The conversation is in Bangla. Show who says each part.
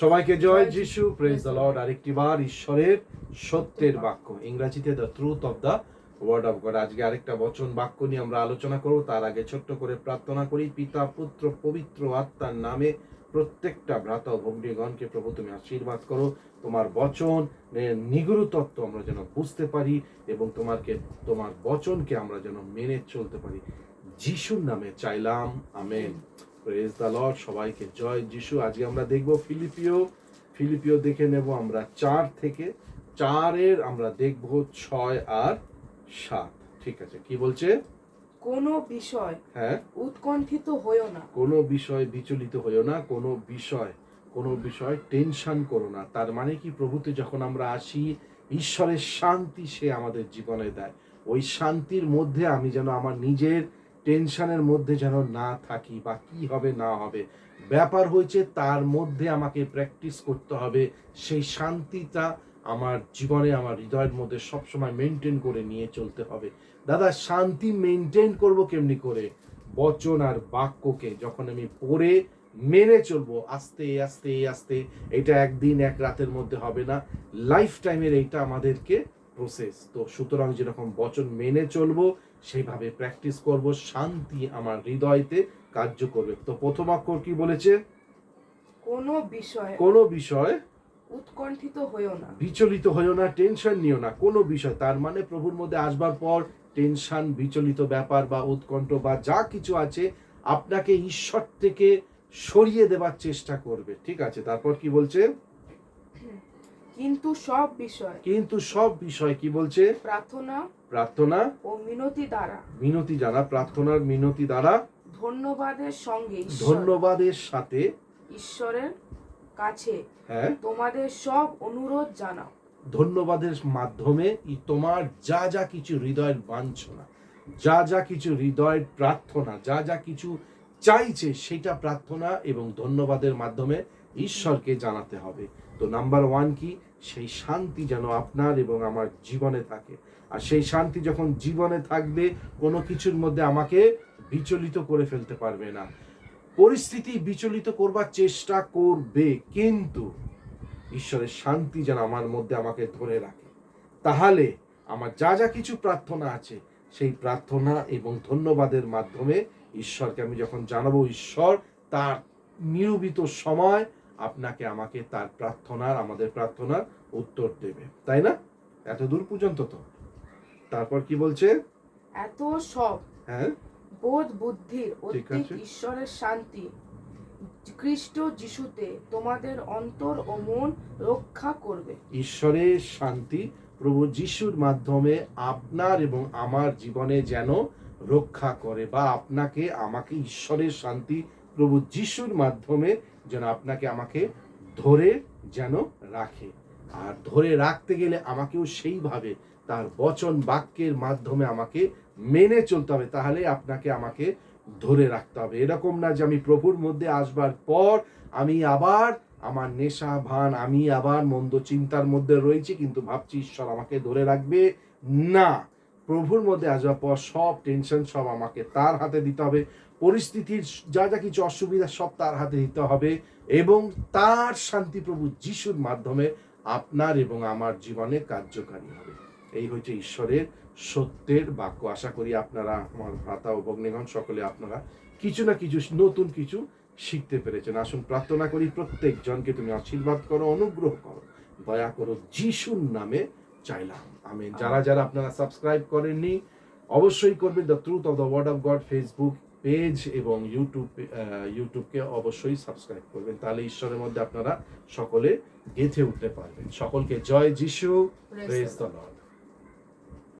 Speaker 1: সবাইকে জয় যিশু প্রেজ দ্য লর্ড আরেকটি বার ঈশ্বরের সত্যের বাক্য ইংরেজিতে the truth of the word of God আজকে আরেকটা বচন বাক্য নিয়ে আমরা আলোচনা করব। তার আগে ছোট্ট করে প্রার্থনা করি পিতা পুত্র পবিত্র আত্মার নামে প্রত্যেকটা ভ্রাতা ভগ্নীগণকে প্রভু তুমি আশীর্বাদ করো। তোমার বচন নিগুড় তত্ত্ব আমরা যেন বুঝতে পারি এবং তোমারকে তোমার বচনকে আমরা যেন মেনে চলতে পারি। যিশুর নামে চাইলাম আমেন। প্রেজ দ্য লর্ড সবাইকে জয় যিশু। আজকে আমরা দেখব ফিলিপিও। ফিলিপিও দেখে নেব আমরা চার থেকে। চারের আমরা দেখব ছয় আর সাত। ঠিক আছে কি বলছে?
Speaker 2: কোনো বিষয়
Speaker 1: হ্যাঁ?
Speaker 2: উৎকণ্ঠিত হইও না।
Speaker 1: কোনো বিষয় বিচলিত হইও না কোনো বিষয় কোনো বিষয় টেনশন করো না। তার মানে কি প্রভুতে যখন আমরা আসি ঈশ্বরের শান্তি সে আমাদের জীবনে দেয়। ওই শান্তির মধ্যে আমি যেন আমার নিজের টেনশনের মধ্যে যেন না থাকি বা কি হবে না হবে। ব্যাপার হয়েছে তার মধ্যে আমাকে প্র্যাকটিস করতে হবে। সেই শান্তিটা আমার জীবনে, আমার হৃদয়ের মধ্যে সবসময় মেনটেন করে নিয়ে চলতে হবে। দাদা, শান্তি মেনটেন করব কেমনি করে? বচন আর বাক্যকে যখন আমি পড়ে মেনে চলবো, আস্তে আস্তে আস্তে, এটা একদিন এক রাতের মধ্যে হবে না। লাইফ টাইমের এইটা আমাদেরকে প্রসেস তো সুতরাং যেরকম বচন মেনে চলবো সেইভাবে প্র্যাকটিস করব শান্তি আমার হৃদয়তে কার্য করবে তো প্রথম অক্ষর কি বলেছে?
Speaker 2: কোনো বিষয়
Speaker 1: কোনো বিষয়
Speaker 2: উৎকণ্ঠিত হইও না।
Speaker 1: বিচলিত হইও না টেনশন নিও না কোনো বিষয়। তার মানে প্রভুর মধ্যে আসবার পর টেনশন বিচলিত ব্যাপার বা উৎকণ্ঠ বা যা কিছু আছে আপনাকে ঈশ্বর থেকে সরিয়ে দেবার চেষ্টা করবে। ঠিক আছে তারপর কি বলছে?
Speaker 2: কিন্তু সব বিষয়।
Speaker 1: কিন্তু সব বিষয় কি বলছে?
Speaker 2: প্রার্থনা
Speaker 1: প্রার্থনা
Speaker 2: ও মিনতি দ্বারা।
Speaker 1: মিনতি জানা প্রার্থনার মিনতি দ্বারা
Speaker 2: ধন্যবাদের সঙ্গে
Speaker 1: ধন্যবাদের সাথে
Speaker 2: ঈশ্বরের কাছে
Speaker 1: হ্যাঁ।
Speaker 2: তোমাদের সব অনুরোধ জানাও।
Speaker 1: ধন্যবাদের মাধ্যমে তোমার যা যা কিছু হৃদয়ের বাঞ্ছনা যা যা কিছু হৃদয়ের প্রার্থনা যা যা কিছু চাইছে সেটা প্রার্থনা এবং ধন্যবাদের মাধ্যমে ঈশ্বরকে জানাতে হবে। তো নাম্বার ওয়ান কি? সেই শান্তি যেন আপনার এবং আমার জীবনে থাকে। আর সেই শান্তি যখন জীবনে থাকবে, কোনো কিছুর মধ্যে আমাকে বিচলিত করে ফেলতে পারবে না। পরিস্থিতি বিচলিত করবার চেষ্টা করবে, কিন্তু ঈশ্বরের শান্তি যেন আমার মধ্যে আমাকে ধরে রাখে। তাহলে আমার যা যা কিছু প্রার্থনা আছে, সেই প্রার্থনা এবং ধন্যবাদের মাধ্যমে ঈশ্বরকে আমি যখন জানাব, ঈশ্বর তার নিরূপিত সময় আপনাকে আমাকে তার প্রার্থনার আমাদের প্রার্থনার উত্তর দেবে। তাই না? এত দূর পর্যন্ত তো। তারপর কি বলছে?
Speaker 2: এত সব
Speaker 1: হ্যাঁ?
Speaker 2: বোধ বুদ্ধির ঈশ্বরের শান্তি খ্রিস্ট যিশুতে তোমাদের অন্তর ও মন রক্ষা করবে।
Speaker 1: ঈশ্বরের শান্তি প্রভু যিশুর মাধ্যমে আপনার এবং আমার জীবনে যেন রক্ষা করে বা আপনাকে আমাকে ঈশ্বরের শান্তি প্রভু যিশুর মাধ্যমে যেন আপনাকে আমাকে ধরে যেন রাখে। আর ধরে রাখতে গেলে আমাকেও সেইভাবে তার বচন বাক্যের মাধ্যমে আমাকে মেনে চলতে হবে। তাহলে আপনাকে আমাকে ধরে রাখতে হবে। এরকম না যে আমি প্রভুর মধ্যে আসবার পর আমি আবার আমার নেশা, ভান, আমি আবার মন্দ চিন্তার মধ্যে রয়েছি, কিন্তু ভাবছি ঈশ্বর আমাকে ধরে রাখবে? না। প্রভুর মধ্যে আসবার পর সব টেনশন সব আমাকে তার হাতে দিতে হবে। পরিস্থিতির যা যা কিছু অসুবিধা সব তার হাতে দিতে হবে এবং তার শান্তি প্রভু যিশুর মাধ্যমে আপনার এবং আমার জীবনে কার্যকারী হবে। এই হচ্ছে ঈশ্বরের সত্যের বাক্য। আশা করি আপনারা, আমার ভ্রাতা ও ভগ্নীগণ, সকলে আপনারা কিছু না কিছু নতুন কিছু শিখতে পেরেছেন। আসুন প্রার্থনা করি প্রত্যেক জনকে তুমি আশীর্বাদ করো, অনুগ্রহ করো, দয়া করো, যিশুর নামে চাইলাম। আমি যারা যারা আপনারা সাবস্ক্রাইব করেননি অবশ্যই করবেন। The truth of the word of God Facebook page এবং ইউটিউব ইউটিউবকে অবশ্যই সাবস্ক্রাইব করবেন। তাহলে ঈশ্বরের মধ্যে আপনারা সকলে গেঁথে উঠতে পারবেন। সকলকে জয় যিশু।
Speaker 2: Praise
Speaker 1: praise the Lord